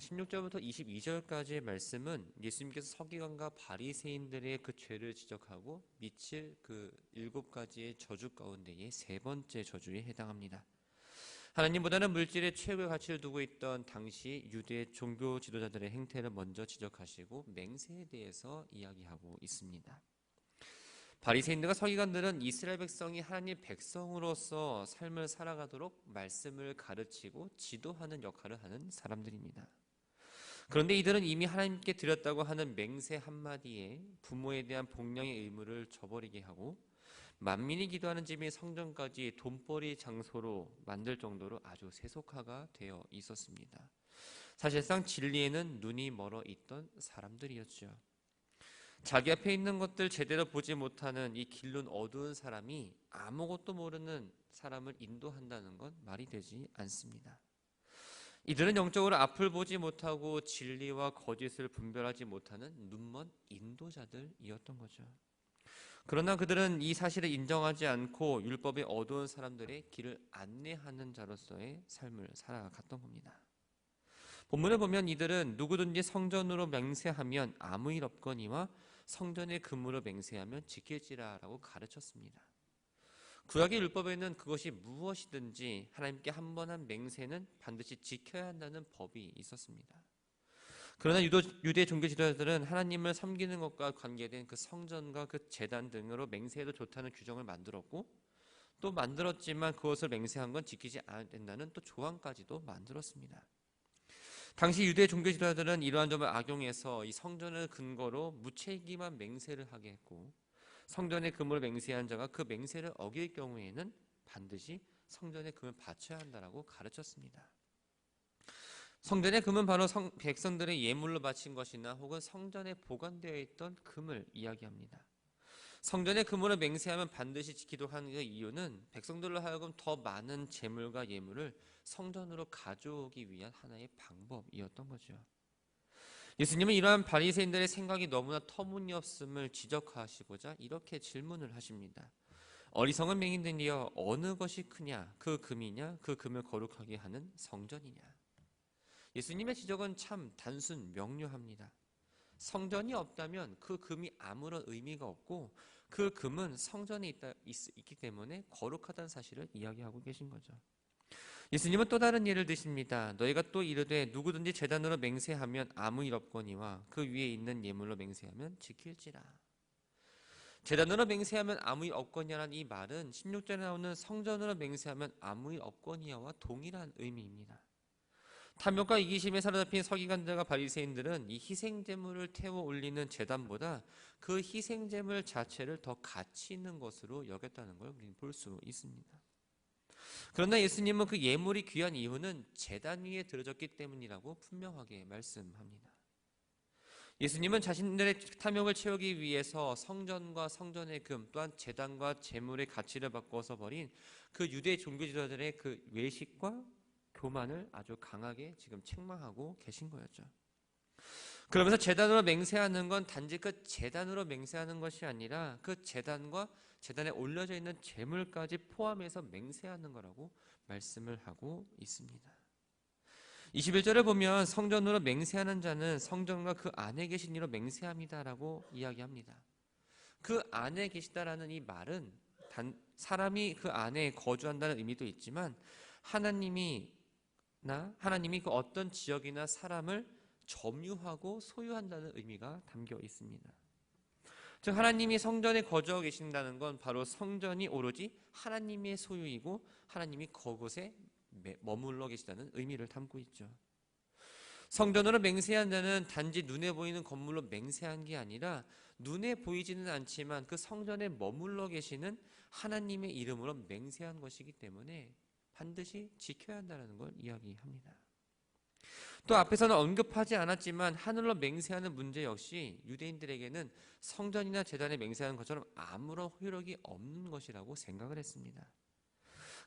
16절부터 22절까지의 말씀은 예수님께서 서기관과 바리새인들의 그 죄를 지적하고 미칠 그 일곱 가지의 저주 가운데의 세 번째 저주에 해당합니다. 하나님보다는 물질의 최고의 가치를 두고 있던 당시 유대 종교 지도자들의 행태를 먼저 지적하시고 맹세에 대해서 이야기하고 있습니다. 바리새인들과 서기관들은 이스라엘 백성이 하나님 백성으로서 삶을 살아가도록 말씀을 가르치고 지도하는 역할을 하는 사람들입니다. 그런데 이들은 이미 하나님께 드렸다고 하는 맹세 한마디에 부모에 대한 복령의 의무를 저버리게 하고 만민이 기도하는 집인 성전까지 돈벌이 장소로 만들 정도로 아주 세속화가 되어 있었습니다. 사실상 진리에는 눈이 멀어 있던 사람들이었죠. 자기 앞에 있는 것들 제대로 보지 못하는 이 길눈 어두운 사람이 아무것도 모르는 사람을 인도한다는 건 말이 되지 않습니다. 이들은 영적으로 앞을 보지 못하고 진리와 거짓을 분별하지 못하는 눈먼 인도자들이었던 거죠. 그러나 그들은 이 사실을 인정하지 않고 율법의 어두운 사람들의 길을 안내하는 자로서의 삶을 살아갔던 겁니다. 본문을 보면 이들은 누구든지 성전으로 맹세하면 아무 일 없거니와 성전의 금으로 맹세하면 지킬지라라고 가르쳤습니다. 구약의 율법에는 그것이 무엇이든지 하나님께 한번한 맹세는 반드시 지켜야 한다는 법이 있었습니다. 그러나 유도, 유대 종교 지도자들은 하나님을 섬기는 것과 관계된 그 성전과 그 재단 등으로 맹세해도 좋다는 규정을 만들었고 또 만들었지만 그것을 맹세한 건 지키지 않아야 된다는 또 조항까지도 만들었습니다. 당시 유대 종교 지도자들은 이러한 점을 악용해서 이 성전을 근거로 무책임한 맹세를 하게 했고 성전의 금을 맹세한 자가 그 맹세를 어길 경우에는 반드시 성전의 금을 바쳐야 한다라고 가르쳤습니다. 성전의 금은 바로 성, 백성들의 예물로 바친 것이나 혹은 성전에 보관되어 있던 금을 이야기합니다. 성전의 금으로 맹세하면 반드시 지키도록 하는 그 이유는 백성들로 하여금 더 많은 재물과 예물을 성전으로 가져오기 위한 하나의 방법이었던 거죠. 예수님은 이러한 바리새인들의 생각이 너무나 터무니없음을 지적하시고자 이렇게 질문을 하십니다. 어리석은 맹인들이여 어느 것이 크냐 그 금이냐 그 금을 거룩하게 하는 성전이냐 예수님의 지적은 참 단순 명료합니다. 성전이 없다면 그 금이 아무런 의미가 없고 그 금은 성전에 있다, 있, 기 때문에 거룩하다는 사실을 이야기하고 계신 거죠. 예수님은 또 다른 예를 드십니다. 너희가 또 이르되 누구든지 재단으로 맹세하면 아무 일 없거니와 그 위에 있는 예물로 맹세하면 지킬지라. 재단으로 맹세하면 아무 일 없거냐라는 이 말은 16절에 나오는 성전으로 맹세하면 아무 일 없거니와 동일한 의미입니다. 탐욕과 이기심에 사로잡힌 서기관들과 바리새인들은 이 희생 제물을 태워 올리는 제단보다 그 희생 제물 자체를 더 가치 있는 것으로 여겼다는 걸 우리는 볼 수 있습니다. 그러나 예수님은 그 예물이 귀한 이유는 제단 위에 들어졌기 때문이라고 분명하게 말씀합니다. 예수님은 자신들의 탐욕을 채우기 위해서 성전과 성전의 금 또한 제단과 제물의 가치를 바꿔서 버린 그 유대 종교 지도자들의 그 외식과 교만을 아주 강하게 지금 책망하고 계신 거였죠. 그러면서 재단으로 맹세하는 건 단지 그 재단으로 맹세하는 것이 아니라 그 재단과 재단에 올려져 있는 재물까지 포함해서 맹세하는 거라고 말씀을 하고 있습니다. 21절을 보면 성전으로 맹세하는 자는 성전과 그 안에 계신 이로 맹세합니다라고 이야기합니다. 그 안에 계시다라는 이 말은 단, 사람이 그 안에 거주한다는 의미도 있지만 하나님이 나 하나님이 그 어떤 지역이나 사람을 점유하고 소유한다는 의미가 담겨 있습니다. 즉 하나님이 성전에 거주하고 계신다는 건 바로 성전이 오로지 하나님의 소유이고 하나님이 그곳에 머물러 계시다는 의미를 담고 있죠. 성전으로 맹세한 자는 단지 눈에 보이는 건물로 맹세한 게 아니라 눈에 보이지는 않지만 그 성전에 머물러 계시는 하나님의 이름으로 맹세한 것이기 때문에 반드시 지켜야 한다는 걸 이야기합니다. 또 앞에서는 언급하지 않았지만 하늘로 맹세하는 문제 역시 유대인들에게는 성전이나 재단에 맹세하는 것처럼 아무런 효력이 없는 것이라고 생각을 했습니다.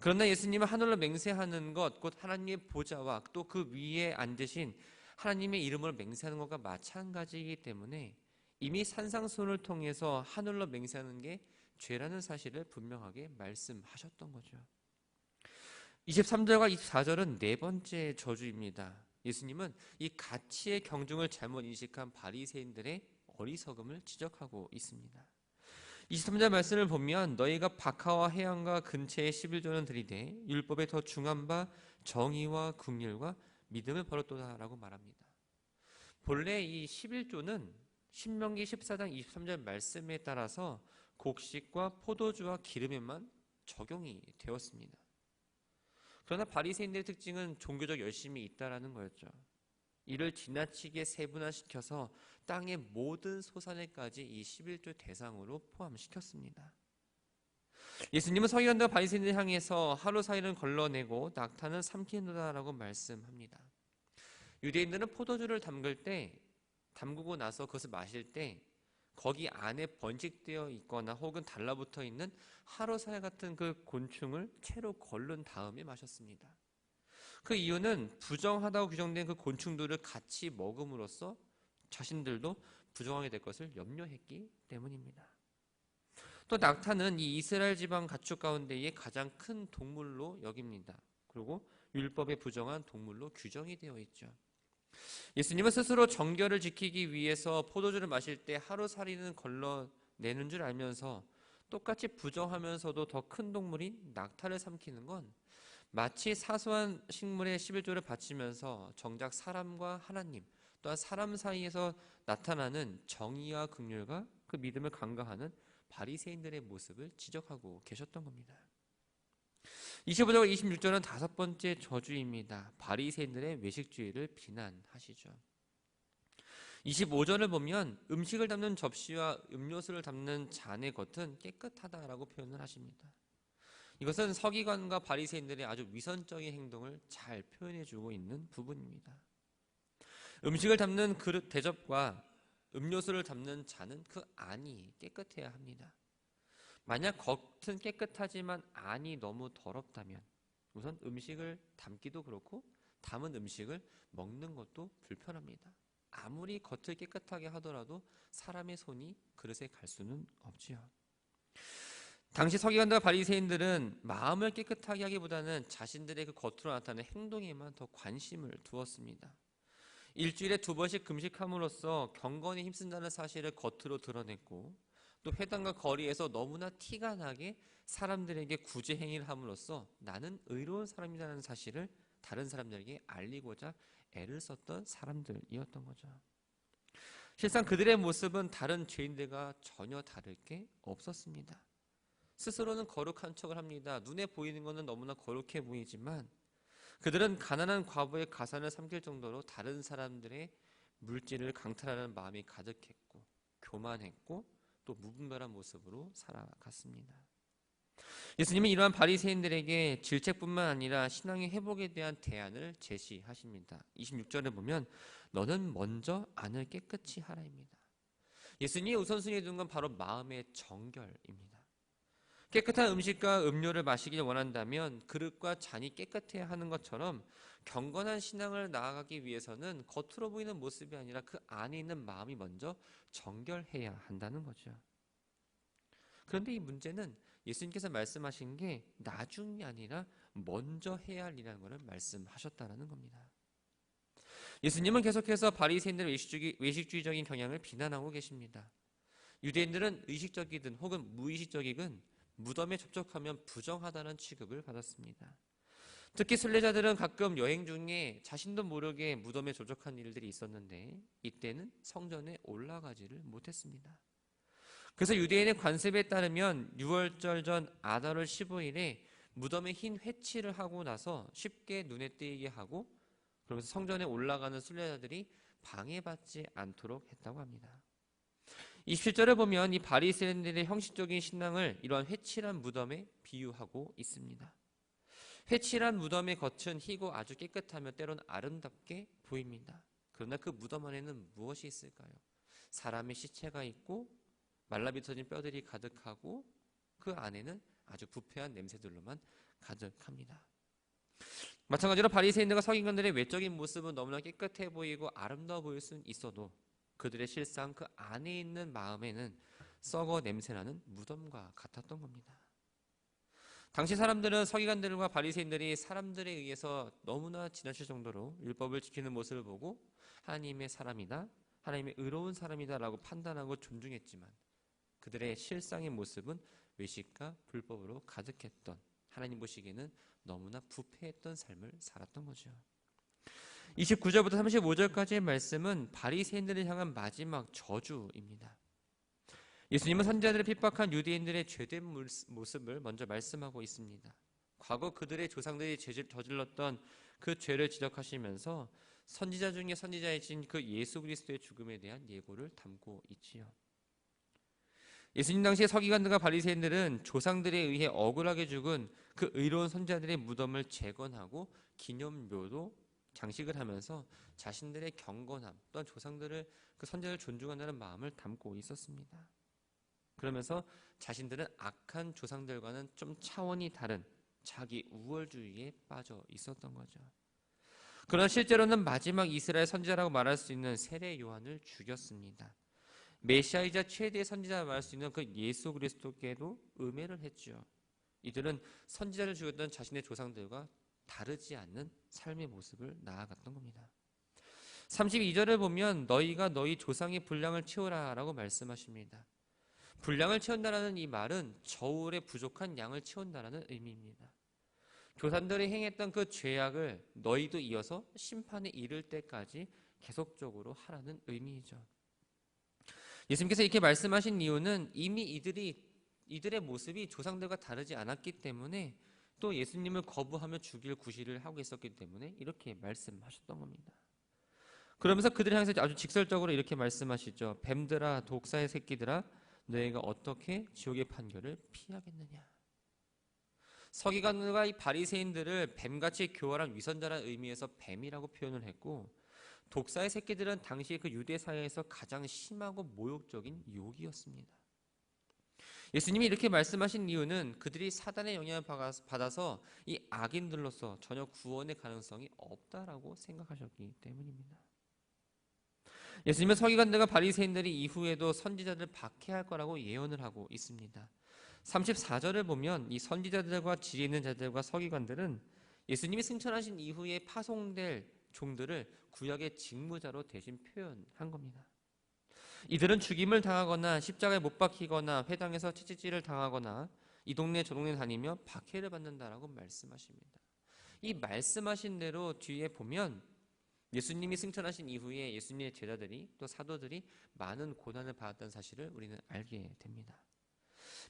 그러나 예수님은 하늘로 맹세하는 것, 곧 하나님의 보좌와 또 그 위에 앉으신 하나님의 이름을 맹세하는 것과 마찬가지이기 때문에 이미 산상손을 통해서 하늘로 맹세하는 게 죄라는 사실을 분명하게 말씀하셨던 거죠. 23절과 24절은 네 번째 저주입니다. 예수님은 이 가치의 경중을 잘못 인식한 바리새인들의 어리석음을 지적하고 있습니다. 23절 말씀을 보면 너희가 박하와 해양과 근처에 11조는 들이되 율법에 더 중한 바 정의와 국률과 믿음을 버렸도다라고 말합니다. 본래 이 11조는 신명기 14장 23절 말씀에 따라서 곡식과 포도주와 기름에만 적용이 되었습니다. 그러나 바리새인들의 특징은 종교적 열심이 있다라는 거였죠. 이를 지나치게 세분화시켜서 땅의 모든 소산에까지 이 11조 대상으로 포함시켰습니다. 예수님은 서기관과 바리새인을 향해서 하루 사이를 걸러내고 낙타는 삼키는다라고 말씀합니다. 유대인들은 포도주를 담글 때 담그고 나서 그것을 마실 때 거기 안에 번식되어 있거나 혹은 달라붙어 있는 하루살 같은 그 곤충을 채로 걸른 다음에 마셨습니다. 그 이유는 부정하다고 규정된 그 곤충들을 같이 먹음으로써 자신들도 부정하게 될 것을 염려했기 때문입니다. 또 낙타는 이 이스라엘 지방 가축 가운데의 가장 큰 동물로 여깁니다. 그리고 율법에 부정한 동물로 규정이 되어 있죠. 예수님은 스스로 정결을 지키기 위해서 포도주를 마실 때 하루살이는 걸러내는 줄 알면서 똑같이 부정하면서도 더 큰 동물인 낙타를 삼키는 건 마치 사소한 식물의 11조를 바치면서 정작 사람과 하나님 또한 사람 사이에서 나타나는 정의와 극률과 그 믿음을 강가하는 바리새인들의 모습을 지적하고 계셨던 겁니다. 25절과 26절은 다섯 번째 저주입니다. 바리새인들의 외식주의를 비난하시죠. 25절을 보면 음식을 담는 접시와 음료수를 담는 잔의 겉은 깨끗하다라고 표현을 하십니다. 이것은 서기관과 바리새인들의 아주 위선적인 행동을 잘 표현해 주고 있는 부분입니다. 음식을 담는 그릇 대접과 음료수를 담는 잔은 그 안이 깨끗해야 합니다. 만약 겉은 깨끗하지만 안이 너무 더럽다면 우선 음식을 담기도 그렇고 담은 음식을 먹는 것도 불편합니다. 아무리 겉을 깨끗하게 하더라도 사람의 손이 그릇에 갈 수는 없지요. 당시 서기관과 바리새인들은 마음을 깨끗하게 하기보다는 자신들의 그 겉으로 나타나는 행동에만 더 관심을 두었습니다. 일주일에 두 번씩 금식함으로써 경건에 힘쓴다는 사실을 겉으로 드러냈고 또 회당과 거리에서 너무나 티가 나게 사람들에게 구제 행위를 함으로써 나는 의로운 사람이라는 사실을 다른 사람들에게 알리고자 애를 썼던 사람들이었던 거죠. 실상 그들의 모습은 다른 죄인들과 전혀 다를 게 없었습니다. 스스로는 거룩한 척을 합니다. 눈에 보이는 것은 너무나 거룩해 보이지만 그들은 가난한 과부의 가산을 삼킬 정도로 다른 사람들의 물질을 강탈하는 마음이 가득했고 교만했고 또 무분별한 모습으로 살아갔습니다. 예수님은 이러한 바리새인들에게 질책뿐만 아니라 신앙의 회복에 대한 대안을 제시하십니다. 26절에 보면 너는 먼저 안을 깨끗이 하라입니다. 예수님이 우선순위에 둔 건 바로 마음의 정결입니다. 깨끗한 음식과 음료를 마시길 원한다면 그릇과 잔이 깨끗해야 하는 것처럼 경건한 신앙을 나아가기 위해서는 겉으로 보이는 모습이 아니라 그 안에 있는 마음이 먼저 정결해야 한다는 거죠. 그런데 이 문제는 예수님께서 말씀하신 게 나중이 아니라 먼저 해야 할 일이라는 것을 말씀하셨다는 겁니다. 예수님은 계속해서 바리새인들의 외식주의, 외식주의적인 경향을 비난하고 계십니다. 유대인들은 의식적이든 혹은 무의식적이든 무덤에 접촉하면 부정하다는 취급을 받았습니다. 특히 순례자들은 가끔 여행 중에 자신도 모르게 무덤에 조적한 일들이 있었는데 이때는 성전에 올라가지를 못했습니다. 그래서 유대인의 관습에 따르면 6월절 전 아달월 15일에 무덤에 흰 회칠을 하고 나서 쉽게 눈에 띄게 하고 그러면서 성전에 올라가는 순례자들이 방해받지 않도록 했다고 합니다. 27절을 보면 이 바리새인들의 형식적인 신앙을 이러한 회칠한 무덤에 비유하고 있습니다. 회칠한 무덤의 겉은 희고 아주 깨끗하며 때론 아름답게 보입니다. 그러나 그 무덤 안에는 무엇이 있을까요? 사람의 시체가 있고 말라비터진 뼈들이 가득하고 그 안에는 아주 부패한 냄새들로만 가득합니다. 마찬가지로 바리새인들과 서기관들의 외적인 모습은 너무나 깨끗해 보이고 아름다워 보일 수 있어도 그들의 실상 그 안에 있는 마음에는 썩어 냄새나는 무덤과 같았던 겁니다. 당시 사람들은 서기관들과 바리새인들이 사람들에 의해서 너무나 지나칠 정도로 율법을 지키는 모습을 보고 하나님의 사람이다, 하나님의 의로운 사람이다라고 판단하고 존중했지만 그들의 실상의 모습은 외식과 불법으로 가득했던 하나님 보시기에는 너무나 부패했던 삶을 살았던 거죠. 29절부터 35절까지의 말씀은 바리새인들을 향한 마지막 저주입니다. 예수님은 선지자들을 핍박한 유대인들의 죄된 모습을 먼저 말씀하고 있습니다. 과거 그들의 조상들이 저질렀던 그 죄를 지적하시면서 선지자 중에 선지자이신 그 예수 그리스도의 죽음에 대한 예고를 담고 있지요. 예수님 당시의 서기관들과 바리새인들은 조상들에 의해 억울하게 죽은 그 의로운 선지자들의 무덤을 재건하고 기념묘도 장식을 하면서 자신들의 경건함 또한 조상들을 그 선지자를 존중한다는 마음을 담고 있었습니다. 그러면서 자신들은 악한 조상들과는 좀 차원이 다른 자기 우월주의에 빠져 있었던 거죠. 그러나 실제로는 마지막 이스라엘 선지자라고 말할 수 있는 세례 요한을 죽였습니다. 메시아이자 최대 선지자라 말할 수 있는 그 예수 그리스도께도 음해를 했죠. 이들은 선지자를 죽였던 자신의 조상들과 다르지 않는 삶의 모습을 나아갔던 겁니다. 32절을 보면 너희가 너희 조상의 분량을 채우라라고 말씀하십니다. 분량을 채운다라는 이 말은 저울에 부족한 양을 채운다라는 의미입니다. 교산들이 행했던 그 죄악을 너희도 이어서 심판에 이를 때까지 계속적으로 하라는 의미이죠. 예수님께서 이렇게 말씀하신 이유는 이미 이들이 이들의 모습이 조상들과 다르지 않았기 때문에 또 예수님을 거부하며 죽일 구실을 하고 있었기 때문에 이렇게 말씀하셨던 겁니다. 그러면서 그들 향해서 아주 직설적으로 이렇게 말씀하시죠. 뱀들아 독사의 새끼들아 너희가 어떻게 지옥의 판결을 피하겠느냐. 서기관과 이 바리새인들을 뱀같이 교활한 위선자라는 의미에서 뱀이라고 표현을 했고 독사의 새끼들은 당시 그 유대 사회에서 가장 심하고 모욕적인 욕이었습니다. 예수님이 이렇게 말씀하신 이유는 그들이 사단의 영향을 받아서 이 악인들로서 전혀 구원의 가능성이 없다라고 생각하셨기 때문입니다. 예수님은 서기관들과 바리새인들이 이후에도 선지자들을 박해할 거라고 예언을 하고 있습니다. 34절을 보면 이 선지자들과 지혜 있는 자들과 서기관들은 예수님이 승천하신 이후에 파송될 종들을 구약의 직무자로 대신 표현한 겁니다. 이들은 죽임을 당하거나 십자가에 못 박히거나 회당에서 채찍질을 당하거나 이 동네 저 동네 다니며 박해를 받는다라고 말씀하십니다. 이 말씀하신 대로 뒤에 보면 예수님이 승천하신 이후에 예수님의 제자들이 또 사도들이 많은 고난을 받았다는 사실을 우리는 알게 됩니다.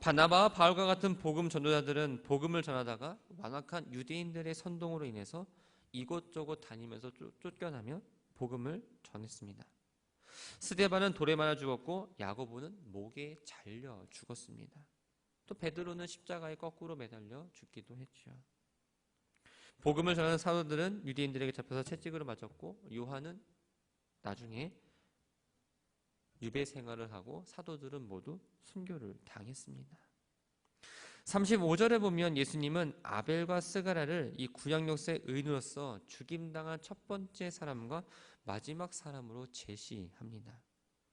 바나바와 바울과 같은 복음 전도자들은 복음을 전하다가 완악한 유대인들의 선동으로 인해서 이곳저곳 다니면서 쫓겨나며 복음을 전했습니다. 스데반은 돌에 맞아 죽었고 야고보는 목에 잘려 죽었습니다. 또 베드로는 십자가에 거꾸로 매달려 죽기도 했죠. 복음을 전하는 사도들은 유대인들에게 잡혀서 채찍으로 맞았고 요한은 나중에 유배 생활을 하고 사도들은 모두 순교를 당했습니다. 35절에 보면 예수님은 아벨과 스가라를 이 구약 역사의 의인으로서 죽임당한 첫 번째 사람과 마지막 사람으로 제시합니다.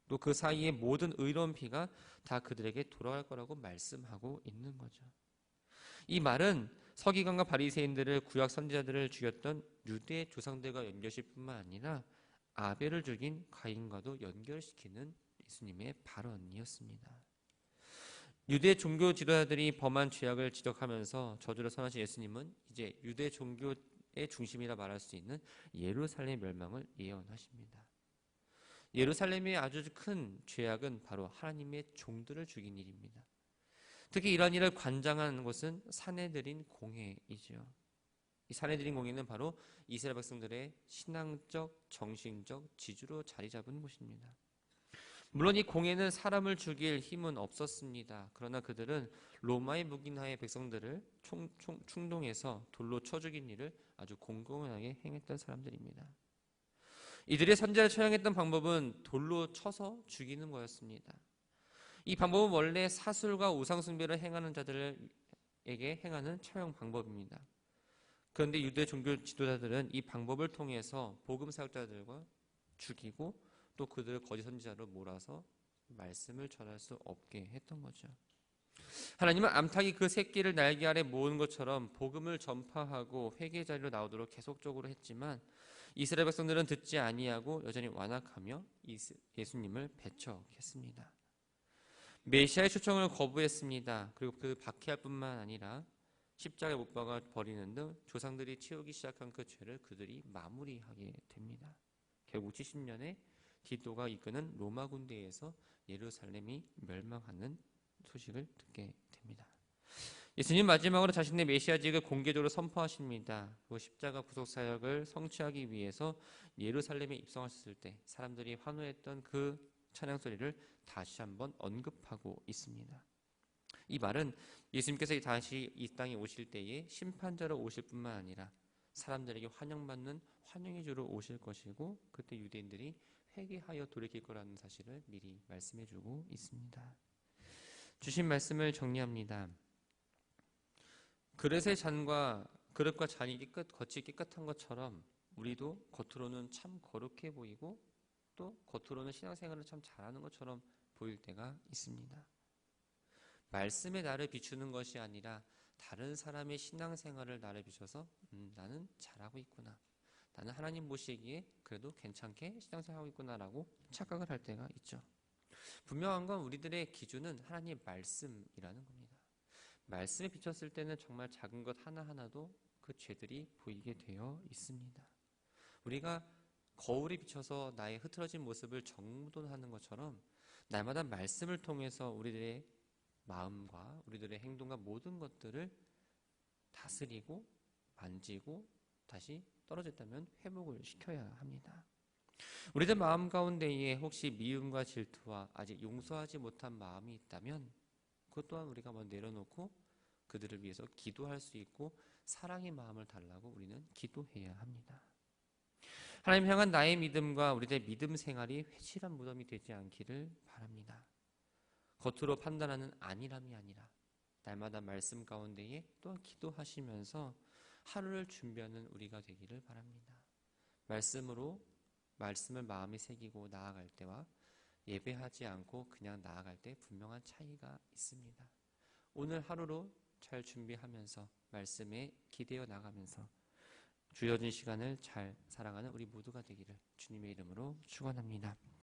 또 그 사이에 모든 의로운 피가 다 그들에게 돌아갈 거라고 말씀하고 있는 거죠. 이 말은 서기관과 바리새인들을 구약 선지자들을 죽였던 유대 조상들과 연결시 뿐만 아니라 아벨을 죽인 가인과도 연결시키는 예수님의 발언이었습니다. 유대 종교 지도자들이 범한 죄악을 지적하면서 저주를 선하신 예수님은 이제 유대 종교의 중심이라 말할 수 있는 예루살렘 멸망을 예언하십니다. 예루살렘의 아주 큰 죄악은 바로 하나님의 종들을 죽인 일입니다. 특히 이런 일을 관장하는 곳은 사내들인 공회이죠. 이 사내들인 공회는 바로 이스라엘 백성들의 신앙적, 정신적 지주로 자리 잡은 곳입니다. 물론 이 공회는 사람을 죽일 힘은 없었습니다. 그러나 그들은 로마의 묵인하에 백성들을 총, 총, 충동해서 돌로 쳐 죽인 일을 아주 공공하게 행했던 사람들입니다. 이들의 선제를 처형했던 방법은 돌로 쳐서 죽이는 거였습니다. 이 방법은 원래 사술과 우상숭배를 행하는 자들에게 행하는 처형 방법입니다. 그런데 유대 종교 지도자들은 이 방법을 통해서 복음 사역자들과 죽이고 또 그들을 거짓 선지자로 몰아서 말씀을 전할 수 없게 했던 거죠. 하나님은 암탉이 그 새끼를 날개 아래 모은 것처럼 복음을 전파하고 회개 자리로 나오도록 계속적으로 했지만 이스라엘 백성들은 듣지 아니하고 여전히 완악하며 예수님을 배척했습니다. 메시아의 초청을 거부했습니다. 그리고 그 박해할 뿐만 아니라 십자가에 못 박아 버리는 등 조상들이 치우기 시작한 그 죄를 그들이 마무리하게 됩니다. 결국 70년에 디도가 이끄는 로마 군대에서 예루살렘이 멸망하는 소식을 듣게 됩니다. 예수님 마지막으로 자신의 메시아직을 공개적으로 선포하십니다. 그 십자가 구속 사역을 성취하기 위해서 예루살렘에 입성하셨을 때 사람들이 환호했던 그 찬양 소리를 다시 한번 언급하고 있습니다. 이 말은 예수님께서 다시 이 땅에 오실 때에 심판자로 오실 뿐만 아니라 사람들에게 환영받는 환영의 주로 오실 것이고 그때 유대인들이 회개하여 돌이킬 거라는 사실을 미리 말씀해 주고 있습니다. 주신 말씀을 정리합니다. 그릇의 잔과 그릇과 잔이 깨끗 겉이 깨끗한 것처럼 우리도 겉으로는 참 거룩해 보이고 또 겉으로는 신앙생활을 참 잘하는 것처럼 보일 때가 있습니다. 말씀에 나를 비추는 것이 아니라 다른 사람의 신앙생활을 나를 비춰서 음, 나는 잘하고 있구나. 나는 하나님 보시기에 그래도 괜찮게 신앙생활하고 있구나라고 착각을 할 때가 있죠. 분명한 건 우리들의 기준은 하나님 말씀이라는 겁니다. 말씀에 비쳤을 때는 정말 작은 것 하나하나도 그 죄들이 보이게 되어 있습니다. 우리가 거울에 비춰서 나의 흐트러진 모습을 정돈하는 것처럼 날마다 말씀을 통해서 우리들의 마음과 우리들의 행동과 모든 것들을 다스리고 만지고 다시 떨어졌다면 회복을 시켜야 합니다. 우리들 마음 가운데에 혹시 미움과 질투와 아직 용서하지 못한 마음이 있다면 그것 또한 우리가 먼저 내려놓고 그들을 위해서 기도할 수 있고 사랑의 마음을 달라고 우리는 기도해야 합니다. 하나님 향한 나의 믿음과 우리들의 믿음 생활이 회칠한 무덤이 되지 않기를 바랍니다. 겉으로 판단하는 안일함이 아니라 날마다 말씀 가운데에 또한 기도하시면서 하루를 준비하는 우리가 되기를 바랍니다. 말씀으로 말씀을 마음에 새기고 나아갈 때와 예배하지 않고 그냥 나아갈 때 분명한 차이가 있습니다. 오늘 하루로 잘 준비하면서 말씀에 기대어 나가면서 주어진 시간을 잘 살아가는 우리 모두가 되기를 주님의 이름으로 축원합니다.